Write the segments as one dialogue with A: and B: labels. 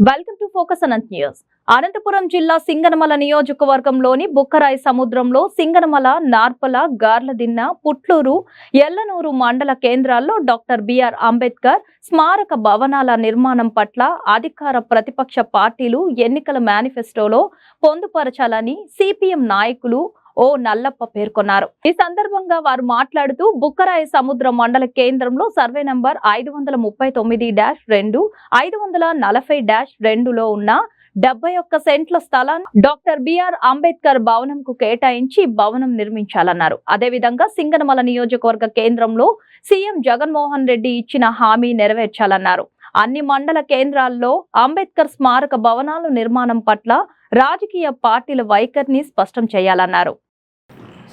A: Welcome to focus Anant news. Anantapuram జిల్లా సింగనమల నియోజకవర్గంలోని బుక్కరాయి సముద్రంలో సింగనమల నార్పల గార్లదిన్న పుట్లూరు ఎల్లనూరు మండల కేంద్రాల్లో డాక్టర్ బిఆర్ అంబేద్కర్ స్మారక భవనాల నిర్మాణం పట్ల అధికార ప్రతిపక్ష పార్టీలు ఎన్నికల మేనిఫెస్టోలో పొందుపరచాలని సిపిఎం నాయకులు ఓ నల్లప్ప పేర్కొన్నారు. ఈ సందర్భంగా వారు మాట్లాడుతూ బుక్కరాయ సముద్ర మండల కేంద్రంలో సర్వే నంబర్ ఐదు వందల ముప్పై తొమ్మిది డాష్ రెండు ఐదు వందల నలభై డాష్ రెండులో ఉన్న డెబ్బై ఒక్క సెంట్ల స్థలాన్ని డాక్టర్ బిఆర్ అంబేద్కర్ భవనంకు కేటాయించి భవనం నిర్మించాలన్నారు. అదేవిధంగా సింగనమల నియోజకవర్గ కేంద్రంలో సీఎం జగన్మోహన్ రెడ్డి ఇచ్చిన హామీ నెరవేర్చాలన్నారు. అన్ని మండల కేంద్రాల్లో అంబేద్కర్ స్మారక భవనాల నిర్మాణం పట్ల రాజకీయ పార్టీల వైఖరిని స్పష్టం చేయాలన్నారు.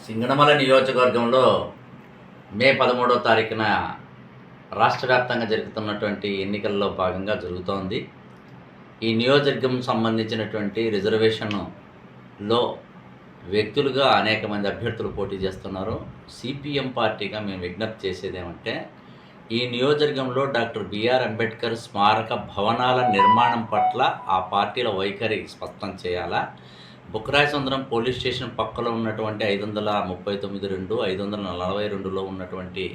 B: సింగనమల నియోజకవర్గంలో మే పదమూడో తారీఖున రాష్ట్ర వ్యాప్తంగా జరుగుతున్నటువంటి ఎన్నికల్లో భాగంగా జరుగుతోంది. ఈ నియోజకవర్గం సంబంధించినటువంటి రిజర్వేషన్లో వ్యక్తులుగా అనేక మంది అభ్యర్థులు పోటీ చేస్తున్నారు. సిపిఎం పార్టీగా మేము విజ్ఞప్తి చేసేది ఏమంటే ఈ నియోజకవర్గంలో డాక్టర్ బిఆర్ అంబేద్కర్ స్మారక భవనాల నిర్మాణం పట్ల ఆ పార్టీల వైఖరి స్పష్టం చేయాలా? బుక్కరాయ సుందరం పోలీస్ స్టేషన్ పక్కలో ఉన్నటువంటి ఐదు వందల ముప్పై తొమ్మిది రెండు ఐదు వందల నలభై రెండులో ఉన్నటువంటి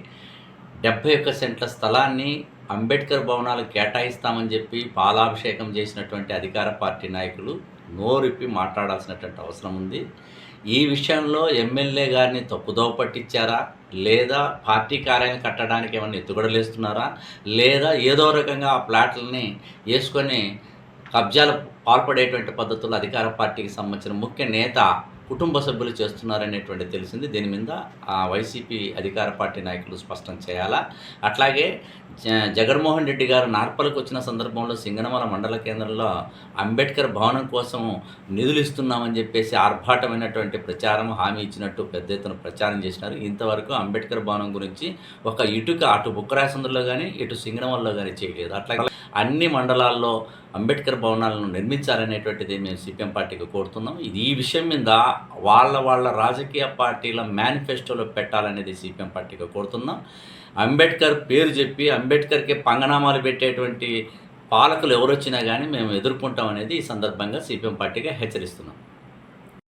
B: డెబ్బై ఒక్క సెంట్ల స్థలాన్ని అంబేద్కర్ భవనాలు కేటాయిస్తామని చెప్పి పాలాభిషేకం చేసినటువంటి అధికార పార్టీ నాయకులు నోరిప్పి మాట్లాడాల్సినటువంటి అవసరం ఉంది. ఈ విషయంలో ఎమ్మెల్యే గారిని తప్పుదోవ పట్టించారా? లేదా పార్టీ కార్యాలయం కట్టడానికి ఏమైనా ఎత్తుగడలేస్తున్నారా? లేదా ఏదో రకంగా ఆ ప్లాట్లని వేసుకొని కబ్జాలు పాల్పడేటువంటి పద్ధతులు అధికార పార్టీకి సంబంధించిన ముఖ్య నేత కుటుంబ సభ్యులు చేస్తున్నారనేటువంటి తెలిసింది. దీని మీద ఆ వైసీపీ అధికార పార్టీ నాయకులు స్పష్టం చేయాలా? అట్లాగే జ- జగన్మోహన్ రెడ్డి గారు నార్పలకు వచ్చిన సందర్భంలో సింగనమల మండల కేంద్రంలో అంబేద్కర్ భవనం కోసం నిధులు ఇస్తున్నామని చెప్పేసి ఆర్భాటమైనటువంటి ప్రచారం హామీ ఇచ్చినట్టు పెద్ద ఎత్తున ప్రచారం చేసినారు. ఇంతవరకు అంబేద్కర్ భవనం గురించి ఒక ఇటుక అటు బుక్కరాసందులో కానీ ఇటు సింగనమల్లో కానీ చేయలేదు. అట్లాగే అన్ని మండలాల్లో అంబేద్కర్ భవనాలను నిర్మించాలనేటువంటిది మేము సిపిఎం పార్టీకి కోరుతున్నాం. ఇది ఈ విషయం మీద వాళ్ళ వాళ్ళ రాజకీయ పార్టీల మేనిఫెస్టోలో పెట్టాలనేది సిపిఎం పార్టీకి కోరుతున్నాం. అంబేద్కర్ పేరు చెప్పి అంబేద్కర్కి పంగనామాలు పెట్టేటువంటి పాలకులు ఎవరు వచ్చినా కానీ మేము ఎదుర్కొంటాం అనేది ఈ సందర్భంగా సిపిఎం పార్టీగా హెచ్చరిస్తున్నాం.